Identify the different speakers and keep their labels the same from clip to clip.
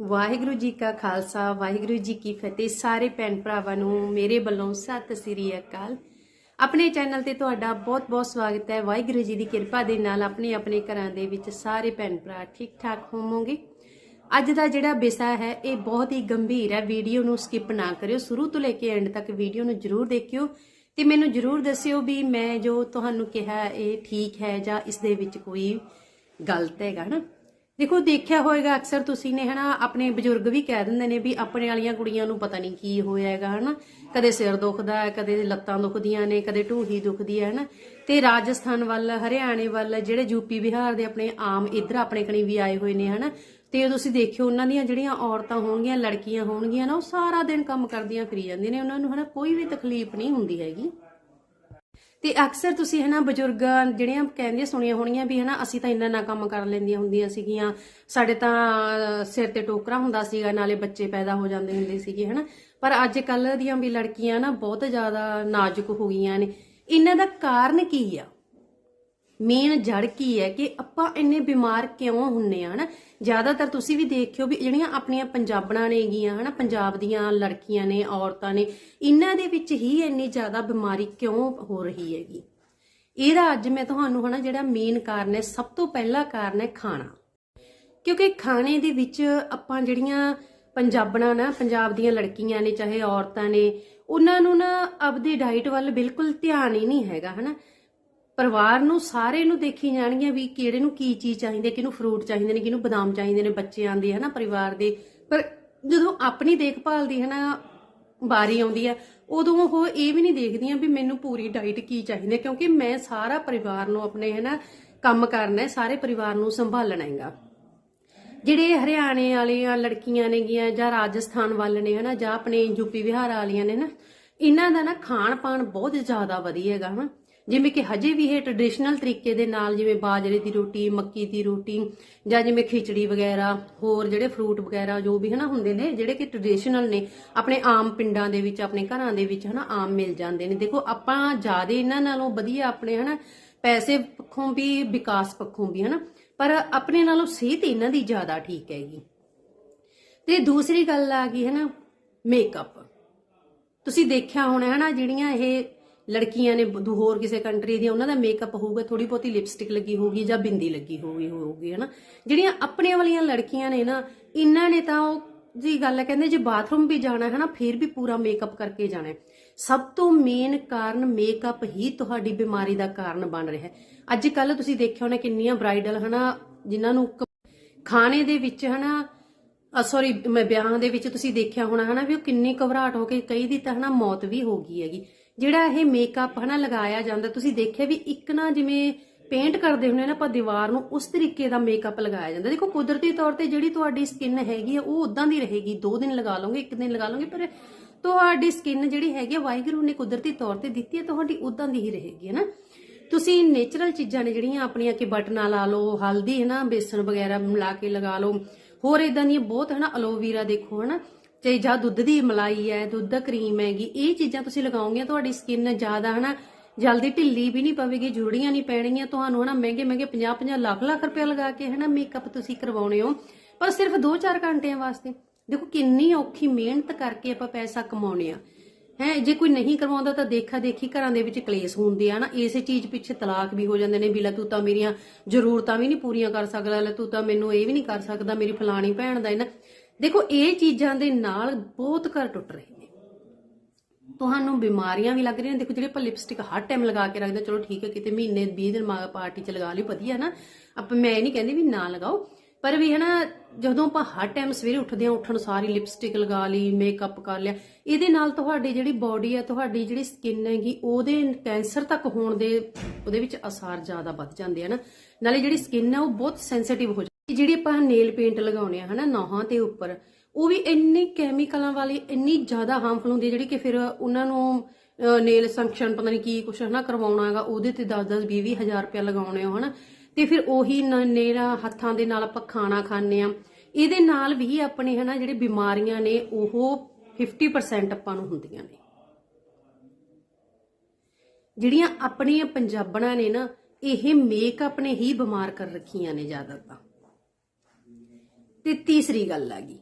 Speaker 1: ਵਾਹਿਗੁਰੂ ਜੀ ਕਾ ਖਾਲਸਾ, ਵਾਹਿਗੁਰੂ ਜੀ ਕੀ ਫਤਿਹ। ਸਾਰੇ ਭੈਣ ਭਰਾਵਾਂ ਨੂੰ ਮੇਰੇ ਵੱਲੋਂ ਸਤਿ ਸ੍ਰੀ ਅਕਾਲ। ਆਪਣੇ ਚੈਨਲ ਤੇ ਤੁਹਾਡਾ ਬਹੁਤ-ਬਹੁਤ ਸਵਾਗਤ ਹੈ। ਵਾਹਿਗੁਰੂ ਜੀ ਦੀ ਕਿਰਪਾ ਦੇ ਨਾਲ ਆਪਣੇ ਆਪਣੇ ਘਰਾਂ ਦੇ ਵਿੱਚ ਸਾਰੇ ਭੈਣ ਭਰਾ ਠੀਕ ਠਾਕ ਹੋਵੋਗੇ। ਅੱਜ ਦਾ ਜਿਹੜਾ ਵਿਸ਼ਾ ਹੈ, ਇਹ ਬਹੁਤ ਹੀ ਗੰਭੀਰ ਹੈ। ਵੀਡੀਓ ਨੂੰ ਸਕਿਪ ਨਾ ਕਰਿਓ। ਸ਼ੁਰੂ ਤੋਂ ਲੈ ਕੇ ਐਂਡ ਤੱਕ ਵੀਡੀਓ ਨੂੰ ਜਰੂਰ ਦੇਖਿਓ ਤੇ ਮੈਨੂੰ ਜਰੂਰ ਦੱਸਿਓ ਵੀ ਮੈਂ ਜੋ ਤੁਹਾਨੂੰ ਕਿਹਾ, ਇਹ ਠੀਕ ਹੈ ਜਾਂ ਇਸ ਦੇ ਵਿੱਚ ਕੋਈ ਗਲਤ ਹੈਗਾ ਨਾ ਦੇਖੋ, ਦੇਖਿਆ ਹੋਏਗਾ ਅਕਸਰ ਤੁਸੀਂ ਨੇ, ਹਨਾ, ਆਪਣੇ ਬਜ਼ੁਰਗ ਵੀ ਕਹਿ ਦਿੰਦੇ ਨੇ ਵੀ ਆਪਣੇ ਵਾਲੀਆਂ ਕੁੜੀਆਂ ਨੂੰ ਪਤਾ ਨਹੀਂ ਕੀ ਹੋਇਆ ਹੈਗਾ, ਹਨਾ। ਕਦੇ ਸਿਰ ਦੁਖਦਾ ਹੈ, ਕਦੇ ਲੱਤਾਂ ਦੁਖਦੀਆਂ ਨੇ, ਕਦੇ ਢੂਹੀ ਦੁਖਦੀ ਹੈ, ਹਨਾ। ਤੇ ਰਾਜਸਥਾਨ ਵੱਲ, ਹਰਿਆਣੇ ਵੱਲ, ਜਿਹੜੇ ਯੂਪੀ, ਬਿਹਾਰ ਦੇ ਆਪਣੇ ਆਮ ਇੱਧਰ ਆਪਣੇ ਕਣੀ ਵੀ ਆਏ ਹੋਏ ਨੇ, ਹਨਾ। ਤੇ ਤੁਸੀਂ ਦੇਖਿਓ, ਉਹਨਾਂ ਦੀਆਂ ਜਿਹੜੀਆਂ ਔਰਤਾਂ ਹੋਣਗੀਆਂ, ਲੜਕੀਆਂ ਹੋਣਗੀਆਂ ਨਾ, ਉਹ ਸਾਰਾ ਦਿਨ ਕੰਮ ਕਰਦੀਆਂ, ਫਿਰੀ ਜਾਂਦੀਆਂ ਨੇ। ਉਹਨਾਂ ਨੂੰ, ਹਨਾ, ਕੋਈ ਵੀ ਤਕਲੀਫ ਨਹੀਂ ਹੁੰਦੀ ਹੈਗੀ। ਤੇ ਅਕਸਰ ਤੁਸੀਂ ਹਨਾ ਬਜ਼ੁਰਗਾਂ ਜਿਹੜੀਆਂ ਕਹਿੰਦੀਆਂ ਸੁਣੀਆਂ ਹੋਣੀਆਂ ਵੀ ਹਨਾ, ਅਸੀਂ ਤਾਂ ਇੰਨਾ ਨਾ ਕੰਮ ਕਰ ਲੈਂਦੀਆਂ ਹੁੰਦੀਆਂ ਸੀਗੀਆਂ। ਸਾਡੇ ਤਾਂ ਸਿਰ ਤੇ ਟੋਕਰਾ ਹੁੰਦਾ ਸੀਗਾ, ਨਾਲੇ ਬੱਚੇ ਪੈਦਾ ਹੋ ਜਾਂਦੇ ਹੁੰਦੇ ਸੀਗੇ ਹਨਾ। ਪਰ ਅੱਜ ਕੱਲ ਦੀਆਂ ਵੀ ਲੜਕੀਆਂ ਨਾ ਬਹੁਤ ਜ਼ਿਆਦਾ ਨਾਜ਼ੁਕ ਹੋ ਗਈਆਂ ਨੇ। ਇਹਨਾਂ ਦਾ ਕਾਰਨ ਕੀ ਆ? ਮੇਨ ਜੜ ਕੀ ਹੈ ਕਿ ਆਪਾਂ ਇੰਨੇ ਬਿਮਾਰ ਕਿਉਂ ਹੁੰਨੇ ਆ, ਹਨਾ? ਜ਼ਿਆਦਾਤਰ ਤੁਸੀਂ ਵੀ ਦੇਖਿਓ ਵੀ ਜਿਹੜੀਆਂ ਆਪਣੀਆਂ ਪੰਜਾਬਣਾਂ ਨੇਗੀਆਂ ਹਨਾ? ਪੰਜਾਬ ਦੀਆਂ ਲੜਕੀਆਂ ਨੇ, ਔਰਤਾਂ ਨੇ, ਇਹਨਾਂ ਦੇ ਵਿੱਚ ਹੀ ਇੰਨੀ ਜ਼ਿਆਦਾ ਬਿਮਾਰੀ ਕਿਉਂ ਹੋ ਰਹੀ ਹੈਗੀ? ਇਹਦਾ ਅੱਜ ਮੈਂ ਤੁਹਾਨੂੰ, ਹਨਾ, ਜਿਹੜਾ ਮੇਨ ਕਾਰਨ ਹੈ, ਸਭ ਤੋਂ ਪਹਿਲਾ ਕਾਰਨ ਹੈ ਖਾਣਾ। ਕਿਉਂਕਿ ਖਾਣੇ ਦੇ ਵਿੱਚ ਆਪਾਂ ਜਿਹੜੀਆਂ ਪੰਜਾਬਣਾਂ ਨਾ, ਪੰਜਾਬ ਦੀਆਂ ਲੜਕੀਆਂ ਨੇ, ਚਾਹੇ ਔਰਤਾਂ ਨੇ, ਉਹਨਾਂ ਨੂੰ ਨਾ ਆਪਦੀ ਡਾਈਟ ਵੱਲ ਬਿਲਕੁਲ ਧਿਆਨ ਹੀ ਨਹੀਂ ਹੈਗਾ, ਹਨਾ? ਪਰਿਵਾਰ ਨੂੰ ਸਾਰੇ ਨੂੰ ਦੇਖੀ ਜਾਣਗੀਆਂ ਵੀ ਕਿਹੜੇ ਨੂੰ ਕੀ ਚੀਜ਼ ਚਾਹੀਦੀ ਹੈ, ਕਿਹਨੂੰ ਫਰੂਟ ਚਾਹੀਦੇ ਨੇ, ਕਿਹਨੂੰ ਬਦਾਮ ਚਾਹੀਦੇ ਨੇ ਬੱਚਿਆਂ ਦੇ, ਹਨਾ, ਪਰਿਵਾਰ ਦੇ। ਪਰ ਜਦੋਂ ਆਪਣੀ ਦੇਖਭਾਲ ਦੀ, ਹਨਾ, ਵਾਰੀ ਆਉਂਦੀ ਹੈ, ਉਦੋਂ ਉਹ ਇਹ ਵੀ ਨਹੀਂ ਦੇਖਦੀਆਂ ਵੀ ਮੈਨੂੰ ਪੂਰੀ ਡਾਈਟ ਕੀ ਚਾਹੀਦੀ ਹੈ, ਕਿਉਂਕਿ ਮੈਂ ਸਾਰਾ ਪਰਿਵਾਰ ਨੂੰ ਆਪਣੇ, ਹਨਾ, ਕੰਮ ਕਰਨਾ ਹੈ, ਸਾਰੇ ਪਰਿਵਾਰ ਨੂੰ ਸੰਭਾਲਣਾ ਹੈਗਾ। ਜਿਹੜੇ ਹਰਿਆਣੇ ਵਾਲੀਆਂ ਲੜਕੀਆਂ ਨੇ ਨੇਗੀਆਂ ਜਾਂ ਰਾਜਸਥਾਨ ਵੱਲ ਨੇ, ਹਨਾ, ਜਾਂ ਆਪਣੇ ਯੂਪੀ ਬਿਹਾਰ ਵਾਲੀਆਂ ਨੇ ਨਾ ਇਹਨਾਂ ਦਾ ਨਾ ਖਾਣ ਪਾਣ ਬਹੁਤ ਜ਼ਿਆਦਾ ਵਧੀਆ ਹੈਗਾ, ਹਨਾ। ਜਿਵੇਂ ਕਿ ਹਜੇ ਵੀ ਇਹ ਟ੍ਰੈਡੀਸ਼ਨਲ ਤਰੀਕੇ ਦੇ ਨਾਲ ਜਿਵੇਂ ਬਾਜਰੇ ਦੀ ਰੋਟੀ, ਮੱਕੀ ਦੀ ਰੋਟੀ ਜਾਂ ਜਿਵੇਂ ਖਿਚੜੀ ਵਗੈਰਾ, ਹੋਰ ਜਿਹੜੇ ਫਰੂਟ ਵਗੈਰਾ ਜੋ ਵੀ ਹਨਾ ਹੁੰਦੇ ਨੇ, ਜਿਹੜੇ ਕਿ ਟ੍ਰੈਡੀਸ਼ਨਲ ਨੇ, ਆਪਣੇ ਆਮ ਪਿੰਡਾਂ ਦੇ ਵਿੱਚ, ਆਪਣੇ ਘਰਾਂ ਦੇ ਵਿੱਚ ਹਨਾ ਆਮ ਮਿਲ ਜਾਂਦੇ ਨੇ। ਦੇਖੋ, ਆਪਾਂ ਜ਼ਿਆਦਾ ਇਹਨਾਂ ਨਾਲੋਂ ਵਧੀਆ ਆਪਣੇ ਹਨਾ ਪੈਸੇ ਪੱਖੋਂ ਵੀ, ਵਿਕਾਸ ਪੱਖੋਂ ਵੀ ਹਨਾ, ਪਰ ਆਪਣੇ ਨਾਲੋਂ ਸਿਹਤ ਇਹਨਾਂ ਦੀ ਜ਼ਿਆਦਾ ਠੀਕ ਹੈਗੀ। ਤੇ ਦੂਸਰੀ ਗੱਲ ਆ ਗਈ ਹੈ ਨਾ ਮੇਕਅਪ ਤੁਸੀਂ ਦੇਖਿਆ ਹੋਣਾ ਹੈ ਨਾ, ਜਿਹੜੀਆਂ ਇਹ ਲੜਕੀਆਂ ਨੇ ਦੂ- ਹੋਰ ਕਿਸੇ ਕੰਟਰੀ ਦੀਆਂ, ਉਹਨਾਂ ਦਾ ਮੇਕਅਪ ਹੋਊਗਾ ਥੋੜੀ ਬਹੁਤੀ ਲਿਪਸਟਿਕ ਲੱਗੀ ਹੋਊਗੀ ਜਾਂ ਬਿੰਦੀ ਲੱਗੀ ਹੋਊਗੀ ਹੋਊਗੀ, ਹਨਾ? ਜਿਹੜੀਆਂ ਆਪਣੇ ਵਾਲੀਆਂ ਲੜਕੀਆਂ ਨੇ ਨਾ, ਇਹਨਾਂ ਨੇ ਤਾਂ ਉਹ ਜੀ ਗੱਲ ਹੈ, ਕਹਿੰਦੇ ਜੇ ਬਾਥਰੂਮ ਵੀ ਜਾਣਾ ਹੈ ਨਾ, ਫਿਰ ਵੀ ਪੂਰਾ ਮੇਕਅਪ ਕਰਕੇ ਜਾਣਾ ਹੈ। ਸਭ ਤੋਂ ਮੇਨ ਕਾਰਨ ਮੇਕਅਪ ਹੀ ਤੁਹਾਡੀ ਬਿਮਾਰੀ ਦਾ ਕਾਰਨ ਬਣ ਰਿਹਾ ਹੈ। ਅੱਜ ਕੱਲ ਤੁਸੀਂ ਦੇਖਿਆ ਹੋਣਾ ਕਿੰਨੀਆਂ ਬ੍ਰਾਈਡਲ ਹਨਾ, ਜਿਨ੍ਹਾਂ ਨੂੰ ਕ- ਖਾਣੇ ਦੇ ਵਿੱਚ, ਹਨਾ ਸੌਰੀ ਮੈਂ ਵਿਆਹਾਂ ਦੇ ਵਿੱਚ ਤੁਸੀਂ ਦੇਖਿਆ ਹੋਣਾ, ਹਨਾ, ਵੀ ਉਹ ਕਿੰਨੀ ਘਬਰਾਹਟ ਹੋ ਕੇ ਕਈ ਦੀ ਤਾਂ ਹਨਾ, ਮੌਤ ਵੀ ਹੋ ਗਈ ਹੈਗੀ। ਜਿਹੜਾ ਇਹ ਮੇਕਅਪ ਹਨਾ ਲਗਾਇਆ ਜਾਂਦਾ, ਤੁਸੀਂ ਦੇਖਿਆ ਵੀ ਇੱਕ ਨਾ ਜਿਵੇਂ ਪੇਂਟ ਕਰਦੇ ਹੁੰਦੇ ਨਾ ਆਪਾਂ ਦੀਵਾਰ ਨੂੰ, ਉਸ ਤਰੀਕੇ ਦਾ ਮੇਕਅਪ ਲਗਾਇਆ ਜਾਂਦਾ। ਦੇਖੋ, ਕੁਦਰਤੀ ਤੌਰ ਤੇ ਜਿਹੜੀ ਤੁਹਾਡੀ ਸਕਿਨ ਹੈਗੀ ਆ, ਉਹ ਉਦਾਂ ਦੀ ਰਹੇਗੀ। 2 ਦਿਨ ਲਗਾ ਲਓਗੇ, ਇੱਕ ਦਿਨ ਲਗਾ ਲਓਗੇ, ਪਰ ਤੁਹਾਡੀ ਸਕਿਨ ਜਿਹੜੀ ਹੈਗੀ ਆ, ਵਾਹਿਗੁਰੂ ਨੇ ਕੁਦਰਤੀ ਤੌਰ ਤੇ ਦਿੱਤੀ ਹੈ ਤੁਹਾਡੀ ਉਦਾਂ ਦੀ ਹੀ ਰਹੇਗੀ ਹੈ ਨਾ ਤੁਸੀਂ ਨੇਚਰਲ ਚੀਜ਼ਾਂ ਨੇ ਜਿਹੜੀਆਂ ਆਪਣੀਆਂ ਕਿ ਬਟਨਾ ਲਾ ਲਓ, ਹਲਦੀ ਹੈ ਨਾ ਬੇਸਣ ਵਗੈਰਾ ਮਿਲਾ ਕੇ ਲਗਾ ਲਓ, ਹੋਰ ਇਦਾਂ ਦੀਆਂ ਬਹੁਤ ਹੈ ਨਾ ਅਲੋਵੀਰਾ ਦੇਖੋ ਹੈ ਨਾ ਤੇ ਜਾਂ ਦੁੱਧ ਦੀ ਮਲਾਈ ਹੈ, ਦੁੱਧ ਦਾ ਕਰੀਮ ਹੈਗੀ, ਇਹ ਚੀਜ਼ਾਂ ਤੁਸੀਂ ਲਗਾਓਗੇ ਤੁਹਾਡੀ ਸਕਿਨ ਜ਼ਿਆਦਾ ਹੈ ਜਲਦੀ ਢਿੱਲੀ ਵੀ ਨਹੀਂ ਪਵੇਗੀ, ਜੁੜੀਆਂ ਨਹੀਂ ਪੈਣਗੀਆਂ, ਤੁਹਾਨੂੰ ਹਨਾ ਮਹਿੰਗੇ ਮਹਿੰਗੇ 50 50 ਲੱਖ ਲੱਖ ਰੁਪਏ ਲਗਾ ਕੇ ਹਨਾ ਮੇਕਅਪ ਤੁਸੀਂ ਕਰਵਾਉਣੇ ਹੋ, ਪਰ ਸਿਰਫ 2-4 ਘੰਟਿਆਂ ਵਾਸਤੇ। ਦੇਖੋ ਕਿੰਨੀ ਔਖੀ ਮਿਹਨਤ ਕਰਕੇ ਆਪਾਂ ਪੈਸਾ ਕਮਾਉਣੇ ਆ ਹੈ, ਜੇ ਕੋਈ ਨਹੀਂ ਕਰਵਾਉਂਦਾ ਤਾਂ ਦੇਖਾ ਦੇਖੀ ਘਰਾਂ ਦੇ ਵਿੱਚ ਕਲੇਸ਼ ਹੁੰਦੇ ਆ ਨਾ ਇਸੇ ਚੀਜ਼ ਪਿੱਛੇ ਤਲਾਕ ਵੀ ਹੋ ਜਾਂਦੇ ਨੇ ਵੀ ਲੈ ਤੂੰ ਤਾਂ ਮੇਰੀਆਂ ਜ਼ਰੂਰਤਾਂ ਵੀ ਨਹੀਂ ਪੂਰੀਆਂ ਕਰ ਸਕਦਾ, ਲੈ ਤੂੰ ਤਾਂ ਮੈਨੂੰ ਇਹ ਵੀ ਨਹੀਂ ਕਰ ਸਕਦਾ, ਮੇਰੀ ਫਲਾਣੀ ਭੈਣ ਦਾ ਇਹਨਾਂ ਦੇਖੋ, ਇਹ ਚੀਜ਼ਾਂ ਦੇ ਨਾਲ ਬਹੁਤ ਘਰ ਟੁੱਟ ਰਹੇ ਨੇ। ਤੁਹਾਨੂੰ ਬਿਮਾਰੀਆਂ ਵੀ ਲੱਗ ਰਹੀਆਂ ਨੇ। ਦੇਖੋ, ਜਿਹੜੇ ਆਪਾਂ ਲਿਪਸਟਿਕ ਹਰ ਟਾਈਮ ਲਗਾ ਕੇ ਰੱਖਦੇ ਚਲੋ ਠੀਕ ਹੈ, ਕਿਤੇ ਮਹੀਨੇ 20 ਦਿਨ ਮਾ ਪਾਰਟੀ ਚ ਲਗਾ ਲਈ, ਵਧੀਆ ਨਾ। ਆਪਾਂ, ਮੈਂ ਇਹ ਨਹੀਂ ਕਹਿੰਦੀ ਵੀ ਨਾ ਲਗਾਓ। ਪਰ ਵੀ ਹਨਾ, ਜਦੋਂ ਆਪਾਂ ਹਰ ਟਾਈਮ ਸਵੇਰੇ ਉੱਠਦੇ ਹਾਂ, ਉੱਠਣ ਸਾਰੀ ਲਿਪਸਟਿਕ ਲਗਾ ਲਈ ਮੇਕਅਪ ਕਰ ਲਿਆ, ਇਹਦੇ ਨਾਲ ਤੁਹਾਡੀ ਜਿਹੜੀ ਬਾਡੀ ਹੈ ਤੁਹਾਡੀ ਜਿਹੜੀ ਸਕਿਨ ਹੈਗੀ, ਉਹਦੇ ਕੈਂਸਰ ਤੱਕ ਹੋਣ ਦੇ, ਉਹਦੇ ਵਿੱਚ ਅਸਾਰ ਜ਼ਿਆਦਾ ਵੱਧ ਜਾਂਦੇ ਆ ਨਾਲੇ ਜਿਹੜੀ ਸਕਿਨ ਹੈ ਉਹ ਬਹੁਤ ਸੈਂਸਿਟਿਵ ਹੋ ਜਾਂਦੀ ਜਿਹੜੀ ਆਪਾਂ ਨੇਲ ਪੇਂਟ ਲਗਾਉਣੇ ਆ ਹਨਾ ਨੌਹਾਂ ਤੇ ਉੱਪਰ, ਉਹ ਵੀ ਇੰਨੇ ਕੈਮੀਕਲਾਂ ਵਾਲੀ, ਇੰਨੀ ਜ਼ਿਆਦਾ ਹਾਰਮਫੁਲ ਹੁੰਦੀ ਹੈ ਜਿਹੜੀ ਕਿ ਫਿਰ ਉਹਨਾਂ ਨੂੰ ਨੇਲ ਸੰਕਸ਼ਨ ਪਤਾ ਨਹੀਂ ਕੀ ਕੁਛ ਹਨਾ ਕਰਵਾਉਣਾ ਹੈਗਾ, ਉਹਦੇ ਤੇ 10 10 20 ਹਜ਼ਾਰ ਰੁਪਏ ਲਗਾਉਣੇ ਹੋ ਹਨਾ। ਤੇ ਫਿਰ ਉਹੀ ਨੇਲ ਹੱਥਾਂ ਦੇ ਨਾਲ ਆਪਾਂ ਖਾਣਾ ਖਾਂਦੇ ਆ ਇਹਦੇ ਨਾਲ ਵੀ ਆਪਣੇ ਹਨਾ ਜਿਹੜੇ ਬਿਮਾਰੀਆਂ ਨੇ, ਉਹ 50% ਆਪਾਂ ਨੂੰ ਹੁੰਦੀਆਂ ਨੇ। ਜਿਹੜੀਆਂ ਆਪਣੀਆਂ ਪੰਜਾਬਣਾਂ ਨੇ ਨਾ, ਇਹ ਮੇਕਅਪ ਨੇ ਹੀ ਬਿਮਾਰ ਕਰ ਰੱਖੀਆਂ ਨੇ ਜ਼ਿਆਦਾ ਤਾਂ ਤੇ ਤੀਸਰੀ ਗੱਲ ਆ ਗਈ।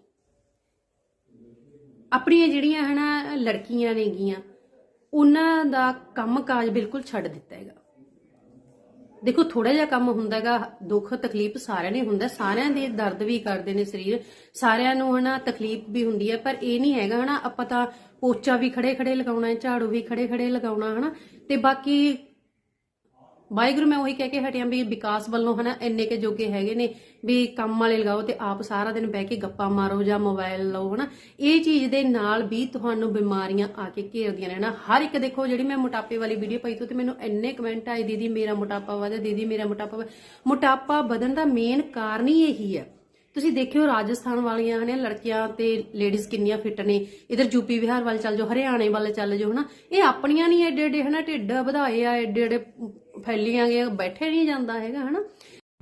Speaker 1: ਆਪਣੀਆਂ ਜਿਹੜੀਆਂ ਹਨਾ ਲੜਕੀਆਂ ਨੇ ਗੀਆਂ ਉਹਨਾਂ ਦਾ ਕੰਮਕਾਜ ਬਿਲਕੁਲ ਛੱਡ ਦਿੱਤਾ ਹੈਗਾ। ਦੇਖੋ ਥੋੜਾ ਜਿਹਾ ਕੰਮ ਹੁੰਦਾ ਹੈਗਾ, ਦੁੱਖ, ਤਕਲੀਫ ਸਾਰਿਆਂ ਨੇ ਹੁੰਦਾ, ਸਾਰਿਆਂ ਦੇ ਦਰਦ ਵੀ ਕਰਦੇ ਨੇ ਸਰੀਰ, ਸਾਰਿਆਂ ਨੂੰ ਹਨਾ ਤਕਲੀਫ ਵੀ ਹੁੰਦੀ ਹੈ, ਪਰ ਇਹ ਨਹੀਂ ਹੈਗਾ ਹਨਾ, ਆਪਾਂ ਤਾਂ ਪੋਚਾ ਵੀ ਖੜੇ ਖੜੇ ਲਗਾਉਣਾ ਹੈ, ਝਾੜੂ ਵੀ ਖੜੇ ਖੜੇ ਲਗਾਉਣਾ ਹਨਾ, ਤੇ ਬਾਕੀ ਵਾਹਿਗੁਰੂ, ਮੈਂ ਉਹੀ ਕਹਿ ਕੇ ਹਟਿਆ ਵੀ ਵਿਕਾਸ ਵੱਲੋਂ ਹਨਾ ਇੰਨੇ ਕੇ ਜੋਗੇ ਹੈਗੇ ਨੇ ਵੀ ਕੰਮ ਵਾਲੇ ਲਗਾਓ ਤੇ ਆਪ ਸਾਰਾ ਦਿਨ ਬਹਿ ਕੇ ਗੱਪਾਂ ਮਾਰੋ ਜਾਂ ਮੋਬਾਈਲ ਲਓ, ਹਨਾ। ਇਹ ਚੀਜ਼ ਦੇ ਨਾਲ ਵੀ ਤੁਹਾਨੂੰ ਬਿਮਾਰੀਆਂ ਆ ਕੇ ਘੇਰਦੀਆਂ ਨੇ, ਹਨਾ। ਹਰ ਇੱਕ ਦੇਖੋ, ਜਿਹੜੀ ਮੈਂ ਮੋਟਾਪੇ ਵਾਲੀ ਵੀਡੀਓ ਪਾਈ ਤੋਂ ਤੇ ਮੈਨੂੰ ਇੰਨੇ ਕਮੈਂਟ ਆਏ, ਦੀਦੀ ਮੇਰਾ ਮੋਟਾਪਾ ਵਧਿਆ ਦੀਦੀ ਮੇਰਾ ਮੋਟਾਪਾ ਵਧਿਆ। ਮੋਟਾਪਾ ਵਧਣ ਦਾ ਮੇਨ ਕਾਰਨ ਹੀ ਇਹੀ ਹੈ। ਤੁਸੀਂ ਦੇਖਿਓ ਰਾਜਸਥਾਨ ਵਾਲੀਆਂ ਹਨੇ ਲੜਕੀਆਂ ਤੇ ਲੇਡੀਜ਼ ਕਿੰਨੀਆਂ ਫਿੱਟ ਨੇ। ਇਧਰ ਯੂਪੀ ਬਿਹਾਰ ਵੱਲ ਚੱਲ ਜਾਓ, ਹਰਿਆਣੇ ਵੱਲ ਚੱਲ ਜਾਓ, ਹਨਾ। ਇਹ ਆਪਣੀਆਂ ਨਹੀਂ ਐਡੇ ਐਡੇ ਹਨਾ, ਢਿੱਡ ਵਧਾਏ ਆ ਐਡੇ ਐਡੇ ਫੈਲੀਆਂ ਗਏ ਬੈਠੇ ਨਹੀਂ ਜਾਂਦਾ ਹੈਗਾ, ਹਨਾ?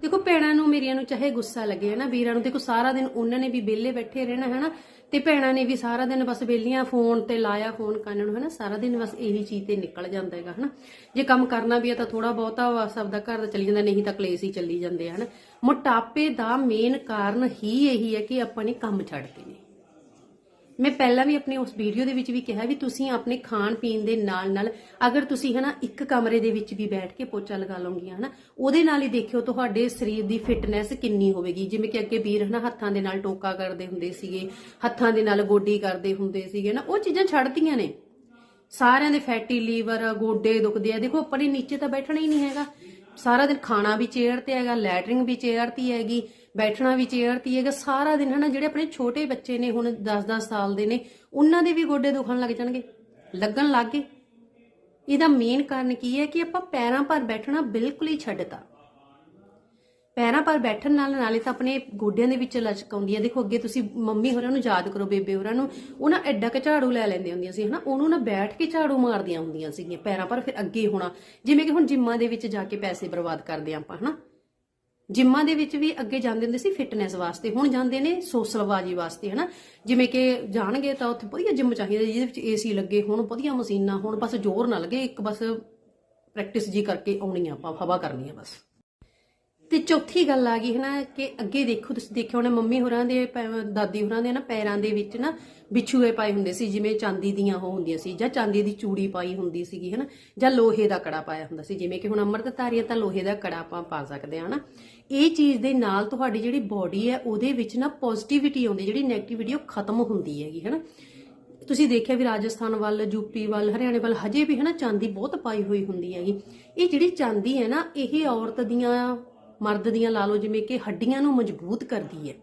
Speaker 1: ਦੇਖੋ, ਭੈਣਾਂ ਨੂੰ, ਮੇਰੀਆਂ ਨੂੰ ਚਾਹੇ ਗੁੱਸਾ ਲੱਗੇ, ਹਨਾ? ਵੀਰਾਂ ਨੂੰ, ਦੇਖੋ, ਸਾਰਾ ਦਿਨ ਉਹਨਾਂ ਨੇ ਵੀ ਵਿਹਲੇ ਬੈਠੇ ਰਹਿਣਾ, ਹਨਾ? ਤੇ ਭੈਣਾਂ ਨੇ ਵੀ ਸਾਰਾ ਦਿਨ ਬਸ ਵਿਹਲੀਆਂ ਫੋਨ ਤੇ ਲਾਇਆ ਫੋਨ ਕੰਨ ਨੂੰ, ਹਨਾ? ਸਾਰਾ ਦਿਨ ਬਸ ਇਹੀ ਚੀਜ਼ ਤੇ ਨਿਕਲ ਜਾਂਦਾ ਹੈਗਾ, ਹਨਾ? ਜੇ ਕੰਮ ਕਰਨਾ ਵੀ ਹੈ ਤਾਂ ਥੋੜਾ ਬਹੁਤਾ ਵਾ, ਸਭ ਦਾ ਘਰ ਦਾ ਚੱਲੀ ਜਾਂਦਾ, ਨਹੀਂ ਤਾਂ ਕਲੇਸ਼ ਹੀ ਚੱਲੀ ਜਾਂਦੇ ਹਨ? ਮੋਟਾਪੇ ਦਾ ਮੇਨ ਕਾਰਨ ਹੀ ਇਹੀ ਹੈ ਕਿ ਆਪਾਂ ਨੇ ਕੰਮ ਛੱਡਤੇ ਨੇ ਮੈਂ ਪਹਿਲਾਂ ਵੀ ਆਪਣੀ ਉਸ ਵੀਡੀਓ ਦੇ ਵਿੱਚ ਵੀ ਕਿਹਾ ਵੀ ਤੁਸੀਂ ਆਪਣੇ ਖਾਣ ਪੀਣ ਦੇ ਨਾਲ ਨਾਲ ਅਗਰ ਤੁਸੀਂ ਹਨਾ ਇੱਕ ਕਮਰੇ ਦੇ ਵਿੱਚ ਵੀ ਬੈਠ ਕੇ ਪੋਚਾ ਲਗਾ ਲਓਗੀਆਂ ਹਨਾ, ਉਹਦੇ ਨਾਲ ਹੀ ਦੇਖਿਓ ਤੁਹਾਡੇ ਸਰੀਰ ਦੀ ਫਿਟਨੈਸ ਕਿੰਨੀ ਹੋਵੇਗੀ। ਜਿਵੇਂ ਕਿ ਅੱਗੇ ਵੀਰ ਹਨਾ ਹੱਥਾਂ ਦੇ ਨਾਲ ਟੋਕਾ ਕਰਦੇ ਹੁੰਦੇ ਸੀਗੇ, ਹੱਥਾਂ ਦੇ ਨਾਲ ਗੋਡੀ ਕਰਦੇ ਹੁੰਦੇ ਸੀਗੇ ਨਾ ਉਹ ਚੀਜ਼ਾਂ ਛੱਡਤੀਆਂ ਨੇ। ਸਾਰਿਆਂ ਦੇ ਫੈਟੀ ਲੀਵਰ, ਗੋਡੇ ਦੁਖਦੇ ਆ। ਦੇਖੋ, ਆਪਣੇ ਨੀਚੇ ਤਾਂ ਬੈਠਣਾ ਹੀ ਨਹੀਂ ਹੈਗਾ। ਸਾਰਾ ਦਿਨ ਖਾਣਾ ਵੀ ਚੇਅਰ ਤੇ ਹੈਗਾ, ਲੈਟਰਿੰਗ ਵੀ ਚੇਅਰ ਤੇ ਹੈਗੀ, ਬੈਠਣਾ ਵੀ ਚੇਅਰ ਤੇ ਹੈਗਾ, ਸਾਰਾ ਦਿਨ ਹਨਾ ਜਿਹੜੇ ਆਪਣੇ ਛੋਟੇ ਬੱਚੇ ਨੇ ਹੁਣ 10-10 ਸਾਲ ਦੇ ਨੇ, ਉਹਨਾਂ ਦੇ ਵੀ ਗੋਡੇ ਦੁਖਣ ਲੱਗ ਜਾਣਗੇ, ਲੱਗਣ ਲੱਗ ਗਏ। ਇਹਦਾ ਮੇਨ ਕਾਰਨ ਕੀ ਹੈ ਕਿ ਆਪਾਂ ਪੈਰਾਂ ਪਰ ਬੈਠਣਾ ਬਿਲਕੁਲ ਹੀ ਛੱਡਤਾ। ਪੈਰਾਂ ਪਰ ਬੈਠਣ ਨਾਲ ਨਾਲੇ ਤਾਂ ਆਪਣੇ ਗੋਡਿਆਂ ਦੇ ਵਿੱਚ ਲਚਕ ਆਉਂਦੀ ਹੈ। ਦੇਖੋ, ਅੱਗੇ ਤੁਸੀਂ ਮੰਮੀ ਹੋਰਾਂ ਨੂੰ ਯਾਦ ਕਰੋ, ਬੇਬੇ ਹੋਰਾਂ ਨੂੰ, ਉਹ ਨਾ ਐਡਾ ਕੁ ਝਾੜੂ ਲੈ ਲੈਂਦੇ ਹੁੰਦੀਆਂ ਸੀ, ਹਨਾ? ਉਹਨੂੰ ਨਾ ਬੈਠ ਕੇ ਝਾੜੂ ਮਾਰਦੀਆਂ ਹੁੰਦੀਆਂ ਸੀਗੀਆਂ, ਪੈਰਾਂ ਪਰ, ਫਿਰ ਅੱਗੇ ਹੋਣਾ। ਜਿਵੇਂ ਕਿ ਹੁਣ ਜਿੰਮਾਂ ਦੇ ਵਿੱਚ ਜਾ ਕੇ ਪੈਸੇ ਬਰਬਾਦ ਕਰਦੇ ਆ ਆਪਾਂ, ਹਨਾ? ਜਿੰਮਾਂ ਦੇ ਵਿੱਚ ਵੀ ਅੱਗੇ ਜਾਂਦੇ ਹੁੰਦੇ ਸੀ ਫਿਟਨੈਸ ਵਾਸਤੇ, ਹੁਣ ਜਾਂਦੇ ਨੇ ਸੋਸ਼ਲਬਾਜੀ ਵਾਸਤੇ, ਹਨਾ? ਜਿਵੇਂ ਕਿ ਜਾਣਗੇ ਤਾਂ ਉੱਥੇ ਵਧੀਆ ਜਿੰਮ ਚਾਹੀਦਾ ਜਿਹਦੇ ਵਿੱਚ ਏਸੀ ਲੱਗੇ ਹੁਣ, ਵਧੀਆ ਮਸ਼ੀਨਾਂ ਹੁਣ, ਬਸ ਜ਼ੋਰ ਨਾ ਲੱਗੇ, ਇੱਕ ਬਸ ਪ੍ਰੈਕਟਿਸ ਜੀ ਕਰਕੇ ਆਉਣੀ ਆ ਆਪਾਂ, ਹਵਾ ਕਰਨੀ ਆ ਬਸ। ਤੇ ਚੌਥੀ ਗੱਲ ਆ ਗਈ ਹੈ ਨਾ ਕਿ ਅੱਗੇ ਦੇਖੋ, ਤੁਸੀਂ ਦੇਖਿਆ ਹੋਣਾ ਮੰਮੀ ਹੋਰਾਂ ਦੇ ਪੈ- ਦਾਦੀ ਹੋਰਾਂ ਦੇ ਨਾ ਪੈਰਾਂ ਦੇ ਵਿੱਚ ਨਾ ਵਿਛੂਏ ਪਾਏ ਹੁੰਦੇ ਸੀ, ਜਿਵੇਂ ਚਾਂਦੀ ਦੀਆਂ ਉਹ ਹੁੰਦੀਆਂ ਸੀ, ਜਾਂ ਚਾਂਦੀ ਦੀ ਚੂੜੀ ਪਾਈ ਹੁੰਦੀ ਸੀਗੀ ਹੈ ਨਾ ਜਾਂ ਲੋਹੇ ਦਾ ਕੜਾ ਪਾਇਆ ਹੁੰਦਾ ਸੀ, ਜਿਵੇਂ ਕਿ ਹੁਣ ਅੰਮ੍ਰਿਤਧਾਰੀ ਆ ਤਾਂ ਲੋਹੇ ਦਾ ਕੜਾ ਆਪਾਂ ਪਾ ਸਕਦੇ ਹਾਂ ਨਾ ਇਹ ਚੀਜ਼ ਦੇ ਨਾਲ ਤੁਹਾਡੀ ਜਿਹੜੀ ਬਾਡੀ ਹੈ, ਉਹਦੇ ਵਿੱਚ ਨਾ ਪੋਜ਼ਿਟਿਵਿਟੀ ਆਉਂਦੀ, ਜਿਹੜੀ ਨੈਗੇਟਿਵਿਟੀ ਉਹ ਖਤਮ ਹੁੰਦੀ ਹੈਗੀ ਹੈ ਨਾ ਤੁਸੀਂ ਦੇਖਿਆ ਵੀ ਰਾਜਸਥਾਨ ਵੱਲ, ਯੂਪੀ ਵੱਲ, ਹਰਿਆਣੇ ਵੱਲ, ਹਜੇ ਵੀ, ਹਨਾ, ਚਾਂਦੀ ਬਹੁਤ ਪਾਈ ਹੋਈ ਹੁੰਦੀ ਹੈਗੀ। ਇਹ ਜਿਹੜੀ ਚਾਂਦੀ ਹੈ ਨਾ, ਇਹ ਔਰਤ ਦੀਆਂ ਮਰਦ ਦੀਆਂ ਲਾ ਲਓ, ਜਿਵੇਂ ਕਿ ਹੱਡੀਆਂ ਨੂੰ ਮਜ਼ਬੂਤ ਕਰਦੀ ਹੈ।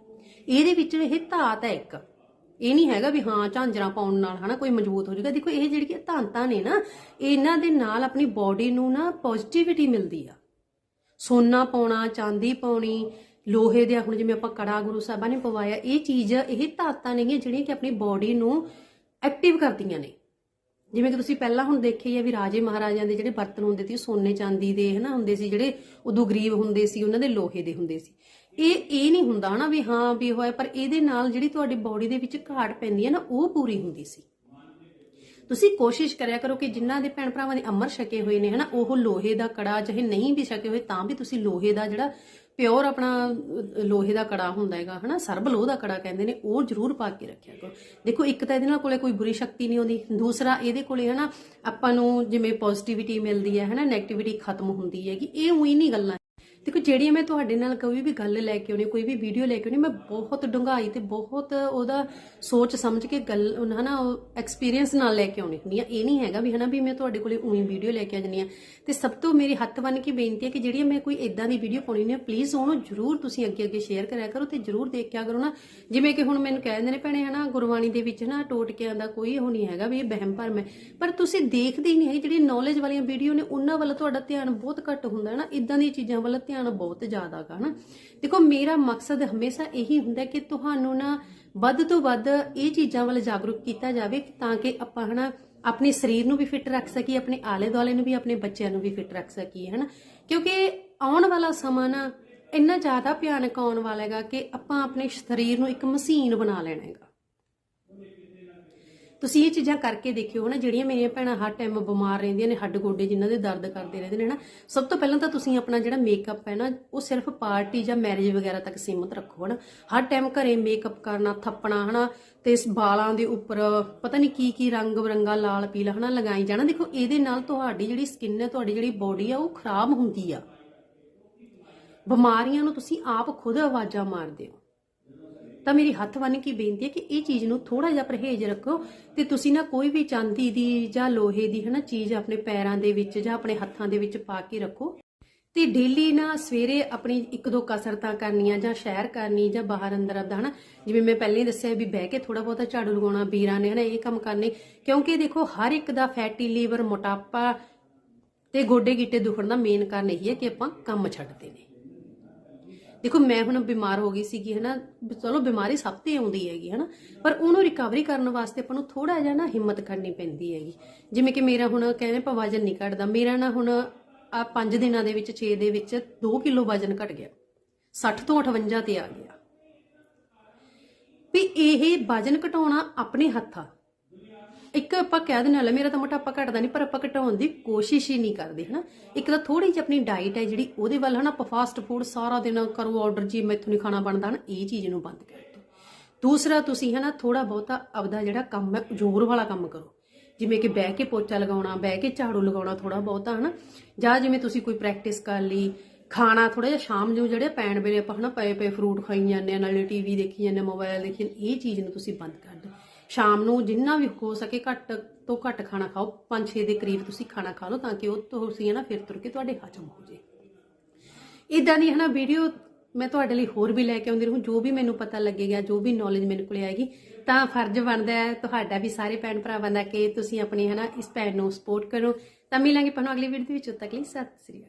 Speaker 1: ਇਹਦੇ ਵਿੱਚ ਇਹ ਧਾਤ ਹੈ ਇੱਕ। ਇਹ ਨਹੀਂ ਹੈਗਾ ਵੀ ਹਾਂ, ਝਾਂਜਰਾਂ ਪਾਉਣ ਨਾਲ ਹਨਾ ਕੋਈ ਮਜ਼ਬੂਤ ਹੋ ਜਾਊਗਾ। ਦੇਖੋ, ਇਹ ਜਿਹੜੀਆਂ ਧਾਤਾਂ ਨੇ ਨਾ, ਇਹਨਾਂ ਦੇ ਨਾਲ ਆਪਣੀ ਬਾਡੀ ਨੂੰ ਨਾ ਪੋਜ਼ਿਟਿਵਿਟੀ ਮਿਲਦੀ ਆ। ਸੋਨਾ ਪਾਉਣਾ, ਚਾਂਦੀ ਪਾਉਣੀ, ਲੋਹੇ ਦੇ ਹੁਣ ਜਿਵੇਂ ਆਪਾਂ ਕੜਾ ਗੁਰੂ ਸਾਹਿਬਾਂ ਨੇ ਪਵਾਇਆ, ਇਹ ਚੀਜ਼, ਇਹ ਧਾਤਾਂ ਨੇਗੀਆਂ ਜਿਹੜੀਆਂ ਕਿ ਆਪਣੀ ਬਾਡੀ ਨੂੰ ਐਕਟਿਵ ਕਰਦੀਆਂ ਨੇ। ਜਿਵੇਂ ਕਿ ਤੁਸੀਂ ਪਹਿਲਾਂ ਹੁਣ ਦੇਖਿਆ ਹੀ ਆ ਵੀ ਰਾਜੇ ਮਹਾਰਾਜਿਆਂ ਦੇ ਜਿਹੜੇ ਬਰਤਨ ਹੁੰਦੇ ਸੀ ਸੋਨੇ ਚਾਂਦੀ ਦੇ, ਹਨਾ, ਹੁੰਦੇ ਸੀ ਜਿਹੜੇ, ਉਦੋਂ ਗਰੀਬ ਹੁੰਦੇ ਸੀ, ਉਹਨਾਂ ਦੇ ਲੋਹੇ ਦੇ ਹੁੰਦੇ ਸੀ। ਇਹ ਇਹ ਨਹੀਂ ਹੁੰਦਾ ਹਨਾ ਵੀ ਹਾਂ ਵੀ ਹੋਇਆ, ਪਰ ਇਹਦੇ ਨਾਲ ਜਿਹੜੀ ਤੁਹਾਡੀ ਬਾਡੀ ਦੇ ਵਿੱਚ ਘਾਟ ਪੈਂਦੀ ਹੈ ਨਾ, ਉਹ ਪੂਰੀ ਹੁੰਦੀ ਸੀ। ਤੁਸੀਂ ਕੋਸ਼ਿਸ਼ ਕਰਿਆ ਕਰੋ ਕਿ ਜਿਨ੍ਹਾਂ ਦੇ ਭੈਣ ਭਰਾਵਾਂ ਦੇ ਅਮਰ ਛਕੇ ਹੋਏ ਨੇ, ਹਨਾ, ਉਹ ਲੋਹੇ ਦਾ ਕੜਾ ਚਾਹੇ ਨਹੀਂ ਵੀ ਛਕੇ ਹੋਏ, ਤਾਂ ਵੀ ਤੁਸੀਂ ਲੋਹੇ ਦਾ ਜਿਹੜਾ ਪਿਓਰ ਆਪਣਾ ਲੋਹੇ ਦਾ ਕੜਾ ਹੁੰਦਾ ਹੈਗਾ, ਹਨਾ? ਸਰਬ ਲੋਹ ਦਾ ਕੜਾ ਕਹਿੰਦੇ ਨੇ, ਉਹ ਜ਼ਰੂਰ ਪਾ ਕੇ ਰੱਖਿਆ ਕਰੋ। ਦੇਖੋ, ਇੱਕ ਤਾਂ ਇਹਦੇ ਨਾਲ ਕੋਲੇ ਕੋਈ ਬੁਰੀ ਸ਼ਕਤੀ ਨਹੀਂ ਆਉਂਦੀ। ਦੂਸਰਾ, ਇਹਦੇ ਕੋਲੇ, ਹਨਾ, ਆਪਾਂ ਨੂੰ ਜਿਵੇਂ ਪੋਜ਼ਿਟਿਵਿਟੀ ਮਿਲਦੀ ਹੈ, ਹਨਾ ਨੈਗੇਟਿਵਿਟੀ ਖਤਮ ਹੁੰਦੀ ਹੈਗੀ, ਇਹ ਉਹੀ ਨਹੀਂ ਗੱਲਾਂ ਦੇਖੋ, ਜਿਹੜੀਆਂ ਮੈਂ ਤੁਹਾਡੇ ਨਾਲ ਕੋਈ ਵੀ ਗੱਲ ਲੈ ਕੇ ਆਉਣੀ ਕੋਈ ਵੀ ਵੀਡੀਓ ਲੈ ਕੇ ਆਉਣੀ ਮੈਂ ਬਹੁਤ ਡੂੰਘਾਈ ਤੇ ਬਹੁਤ ਉਹਦਾ ਸੋਚ ਸਮਝ ਕੇ ਗੱਲ, ਹਨਾ ਐਕਸਪੀਰੀਅੰਸ ਨਾਲ ਲੈ ਕੇ ਆਉਣੀ ਹੁੰਦੀ ਆ ਇਹ ਨਹੀਂ ਹੈਗਾ ਵੀ, ਹਨਾ, ਵੀ ਮੈਂ ਤੁਹਾਡੇ ਕੋਲੇ ਉਹੀ ਵੀਡੀਓ ਲੈ ਕੇ ਆ ਜਾਂਦੀ ਆ ਤੇ ਸਭ ਤੋਂ ਮੇਰੀ ਹੱਥ ਬੰਨ ਕੇ ਬੇਨਤੀ ਹੈ ਕਿ ਜਿਹੜੀਆਂ ਮੈਂ ਕੋਈ ਇਦਾਂ ਦੀ ਵੀਡੀਓ ਪਾਉਣੀ ਨੇ ਪਲੀਜ਼ ਉਹਨੂੰ ਜਰੂਰ ਤੁਸੀਂ ਅੱਗੇ ਅੱਗੇ ਸ਼ੇਅਰ ਕਰਿਆ ਕਰੋ ਤੇ ਜਰੂਰ ਦੇਖਿਆ ਕਰੋ ਨਾ। ਜਿਵੇਂ ਕਿ ਹੁਣ ਮੈਨੂੰ ਕਹਿ ਦਿੰਦੇ ਨੇ ਭੈਣੇ, ਹਨਾ, ਗੁਰਬਾਣੀ ਦੇ ਵਿੱਚ ਨਾ ਟੋਟਕਿਆਂ ਦਾ ਕੋਈ ਉਹ ਨਹੀਂ ਹੈਗਾ ਵੀ ਇਹ ਵਹਿਮ ਭਰਮ ਹੈ। ਪਰ ਤੁਸੀਂ ਦੇਖਦੇ ਹੀ ਨਹੀਂ ਹੈ ਜਿਹੜੀ ਨੌਲੇਜ ਵਾਲੀਆਂ ਵੀਡੀਓ ਨੇ, ਉਹਨਾਂ ਵੱਲ ਤੁਹਾਡਾ ਧਿਆਨ ਬਹੁਤ ਘੱਟ ਹੁੰਦਾ ਹੈ ਨਾ ਇਦਾਂ ਦੀਆਂ ਚੀਜ਼ਾਂ ਵੱਲ ਧਿਆਨ ਬਹੁਤ ਜ਼ਿਆਦਾ ਹੈਗਾ ਨਾ ਦੇਖੋ, ਮੇਰਾ ਮਕਸਦ ਹਮੇਸ਼ਾ ਇਹੀ ਹੁੰਦਾ ਕਿ ਤੁਹਾਨੂੰ ਨਾ ਵੱਧ ਤੋਂ ਵੱਧ ਇਹ ਚੀਜ਼ਾਂ ਵੱਲ ਜਾਗਰੂਕ ਕੀਤਾ ਜਾਵੇ ਤਾਂ ਕਿ ਆਪਾਂ, ਹਨਾ, ਆਪਣੇ ਸਰੀਰ ਨੂੰ ਵੀ ਫਿੱਟ ਰੱਖ ਸਕੀਏ, ਆਪਣੇ ਆਲੇ ਦੁਆਲੇ ਨੂੰ ਵੀ, ਆਪਣੇ ਬੱਚਿਆਂ ਨੂੰ ਵੀ ਫਿੱਟ ਰੱਖ ਸਕੀਏ, ਹਨਾ? ਕਿਉਂਕਿ ਆਉਣ ਵਾਲਾ ਸਮਾਂ ਨਾ ਇੰਨਾ ਜ਼ਿਆਦਾ ਭਿਆਨਕ ਆਉਣ ਵਾਲਾ ਹੈਗਾ ਕਿ ਆਪਾਂ ਆਪਣੇ ਸਰੀਰ ਨੂੰ ਇੱਕ ਮਸ਼ੀਨ ਬਣਾ ਲੈਣਾ ਹੈਗਾ। ਤੁਸੀਂ ਇਹ ਚੀਜ਼ਾਂ ਕਰਕੇ ਦੇਖਿਓ ਨਾ, ਜਿਹੜੀਆਂ ਮੇਰੀਆਂ ਭੈਣਾਂ ਹਰ ਟਾਈਮ ਬਿਮਾਰ ਰਹਿੰਦੀਆਂ ਨੇ, ਹੱਡ ਗੋਡੇ ਜਿਨ੍ਹਾਂ ਦੇ ਦਰਦ ਕਰਦੇ ਰਹਿੰਦੇ ਨੇ ਨਾ, ਸਭ ਤੋਂ ਪਹਿਲਾਂ ਤਾਂ ਤੁਸੀਂ ਆਪਣਾ ਜਿਹੜਾ ਮੇਕਅਪ ਹੈ ਨਾ, ਉਹ ਸਿਰਫ ਪਾਰਟੀ ਜਾਂ ਮੈਰਿਜ ਵਗੈਰਾ ਤੱਕ ਸੀਮਤ ਰੱਖੋ, ਹਨਾ। ਹਰ ਟਾਈਮ ਘਰੇ ਮੇਕਅਪ ਕਰਨਾ, ਥੱਪਣਾ, ਹਨਾ, ਤੇ ਇਸ ਬਾਲਾਂ ਦੇ ਉੱਪਰ ਪਤਾ ਨਹੀਂ ਕੀ ਕੀ ਰੰਗ ਬਰੰਗਾ ਲਾਲ, ਪੀਲਾ, ਹਨਾ, ਲਗਾਈ ਜਾਣਾ। ਦੇਖੋ, ਇਹਦੇ ਨਾਲ ਤੁਹਾਡੀ ਜਿਹੜੀ ਸਕਿਨ ਹੈ, ਤੁਹਾਡੀ ਜਿਹੜੀ ਬੋਡੀ ਆ, ਉਹ ਖਰਾਬ ਹੁੰਦੀ ਆ। ਬਿਮਾਰੀਆਂ ਨੂੰ ਤੁਸੀਂ ਆਪ ਖੁਦ ਆਵਾਜ਼ਾਂ ਮਾਰਦੇ ਹੋ। ਤਾਂ ਮੇਰੀ ਹੱਥ ਬੰਨ੍ਹ ਕੇ ਬੇਨਤੀ ਹੈ ਕਿ ਇਹ ਚੀਜ਼ ਨੂੰ ਥੋੜਾ ਜਿਹਾ ਪਰਹੇਜ਼ ਰੱਖੋ ਤੇ ਤੁਸੀਂ ਨਾ ਕੋਈ ਵੀ ਚਾਂਦੀ ਦੀ ਜਾਂ ਲੋਹੇ ਦੀ ਹਨਾ ਚੀਜ਼ ਆਪਣੇ ਪੈਰਾਂ ਦੇ ਵਿੱਚ ਜਾਂ ਆਪਣੇ ਹੱਥਾਂ ਦੇ ਵਿੱਚ ਪਾ ਕੇ ਰੱਖੋ। ਤੇ ਡੇਲੀ ਨਾ ਸਵੇਰੇ ਆਪਣੀ ਇੱਕ ਦੋ ਕਸਰਤਾਂ ਕਰਨੀਆਂ ਜਾਂ ਸ਼ਹਿਰ ਕਰਨੀ ਜਾਂ ਬਾਹਰ ਅੰਦਰ ਆਪਦਾ ਹਨਾ, ਜਿਵੇਂ ਮੈਂ ਪਹਿਲਾਂ ਹੀ ਦੱਸਿਆ ਵੀ ਬਹਿ ਕੇ ਥੋੜਾ ਬਹੁਤਾ ਝਾੜੂ ਲਗਾਉਣਾ ਵੀਰਾਂ ਨੇ ਹਨਾ ਇਹ ਕੰਮ ਕਰਨੇ। ਕਿਉਂਕਿ ਦੇਖੋ ਹਰ ਇੱਕ ਦਾ ਫੈਟੀ ਲੀਵਰ ਮੋਟਾਪਾ ਤੇ ਗੋਡੇ ਗਿੱਟੇ ਦੁਖਣ ਦਾ ਮੇਨ ਕਾਰਨ ਇਹੀ ਹੈ ਕਿ ਆਪਾਂ ਕੰਮ ਛੱਡਦੇ ਨੇ। ਦੇਖੋ, ਮੈਂ ਹੁਣ ਬਿਮਾਰ ਹੋ ਗਈ ਸੀਗੀ, ਹਨਾ। ਵੀ ਚਲੋ, ਬਿਮਾਰੀ ਸਭ ਤੇ ਆਉਂਦੀ ਹੈਗੀ, ਹਨਾ। ਪਰ ਉਹਨੂੰ ਰਿਕਵਰੀ ਕਰਨ ਵਾਸਤੇ ਆਪਾਂ ਨੂੰ ਥੋੜਾ ਜਿਹਾ ਨਾ ਹਿੰਮਤ ਕਰਨੀ ਪੈਂਦੀ ਹੈਗੀ। ਜਿਵੇਂ ਕਿ ਮੇਰਾ ਹੁਣ ਕਹਿੰਦੇ ਪਾ ਵਜਨ ਨਹੀਂ ਘਟਦਾ। ਮੇਰਾ ਨਾ ਹੁਣ ਆ 5 ਦਿਨਾਂ ਦੇ ਵਿੱਚ 6 ਦੇ ਵਿੱਚ 2 ਕਿਲੋ ਵਜਨ ਘਟ ਗਿਆ। 60 ਤੋਂ 58 ਤੇ ਆ ਗਿਆ। ਵੀ ਇਹ ਵਜਨ ਘਟਾਉਣਾ ਆਪਣੇ ਹੱਥ ਆ ਇੱਕ ਆਪਾਂ ਕਹਿ ਦਿੰਦੇ ਹਾਂ ਲੈ ਮੇਰਾ ਤਾਂ ਮੋਟਾਪਾ ਘਟਦਾ ਨਹੀਂ ਪਰ ਆਪਾਂ ਘਟਾਉਣ ਦੀ ਕੋਸ਼ਿਸ਼ ਹੀ ਨਹੀਂ ਕਰਦੇ ਹਨਾ? ਇੱਕ ਤਾਂ ਥੋੜੀ ਜਿਹੀ ਆਪਣੀ ਡਾਈਟ ਹੈ ਜਿਹੜੀ ਉਹਦੇ ਵੱਲ ਹਨਾ ਆਪਾਂ ਫਾਸਟ ਫੂਡ ਸਾਰਾ ਦਿਨ ਕਰੋ ਆਰਡਰ ਜੀ ਮੈਥੋਂ ਨਹੀਂ ਖਾਣਾ ਬਣਦਾ ਹਨਾ ਇਹ ਚੀਜ਼ ਨੂੰ ਬੰਦ ਕਰ ਦਿਓ ਦੂਸਰਾ ਤੁਸੀਂ ਹਨਾ ਥੋੜਾ ਬਹੁਤਾ ਆਪਦਾ ਜਿਹੜਾ ਕੰਮ ਹੈ ਜ਼ੋਰ ਵਾਲਾ ਕੰਮ ਕਰੋ। ਜਿਵੇਂ ਕਿ ਬਹਿ ਕੇ ਪੋਚਾ ਲਗਾਉਣਾ ਬਹਿ ਕੇ ਝਾੜੂ ਲਗਾਉਣਾ ਥੋੜਾ ਬਹੁਤਾ ਹਨਾ? ਜਾਂ ਜਿਵੇਂ ਤੁਸੀਂ ਕੋਈ ਪ੍ਰੈਕਟਿਸ ਕਰ ਲਈ ਖਾਣਾ ਥੋੜਾ ਜਿਹਾ ਸ਼ਾਮ ਨੂੰ ਜਿਹੜੇ ਪੈਣ ਵੇਲੇ ਆਪਾਂ ਹਨਾ ਪਏ ਪਏ ਫਰੂਟ ਖਾਈ ਜਾਂਦੇ ਆ ਨਾਲੇ ਟੀਵੀ ਦੇਖੀ ਜਾਂਦੇ ਮੋਬਾਈਲ ਦੇਖੀ ਜਾਂਦੇ, ਇਹ ਚੀਜ਼ ਨੂੰ ਤੁਸੀਂ ਬੰਦ ਕਰ ਦਿਓ ਸ਼ਾਮ ਨੂੰ ਜਿੰਨਾ ਵੀ ਹੋ ਸਕੇ ਘੱਟ ਤੋਂ ਘੱਟ ਖਾਣਾ ਖਾਓ। 5-6 ਦੇ ਕਰੀਬ ਤੁਸੀਂ ਖਾਣਾ ਖਾ ਲਓ ਤਾਂ ਕਿ ਉਹ ਤੁਸੀਂ ਹੈ ਨਾ ਫਿਰ ਤੁਰ ਕੇ ਤੁਹਾਡੇ ਹਜਮ ਹੋ ਜੇ। ਇਦਾਂ ਦੀ ਹੈ ਨਾ ਵੀਡੀਓ ਮੈਂ ਤੁਹਾਡੇ ਲਈ ਹੋਰ ਵੀ ਲੈ ਕੇ ਆਉਂਦੀ ਰਹੂੰ। ਜੋ ਵੀ ਮੈਨੂੰ ਪਤਾ ਲੱਗੇਗਾ, ਜੋ ਵੀ ਨੌਲੇਜ ਮੈਨੂੰ ਕੋਲੇ ਆਏਗੀ, ਤਾਂ ਫਰਜ਼ ਬਣਦਾ ਹੈ ਤੁਹਾਡਾ ਵੀ ਸਾਰੇ ਭੈਣ ਭਰਾਵਾਂ ਦਾ ਕਿ ਤੁਸੀਂ ਆਪਣੀ ਹੈ ਨਾ ਇਸ ਭੈਣ ਨੂੰ ਸਪੋਰਟ ਕਰੋ। ਤਾਂ ਮਿਲਾਂਗੇ ਤੁਹਾਨੂੰ ਅਗਲੀ ਵੀਡੀਓ ਦੇ ਵਿੱਚ। ਉਦ ਤੱਕ ਲਈ ਸਤਿ ਸ੍ਰੀ ਅਕਾਲ।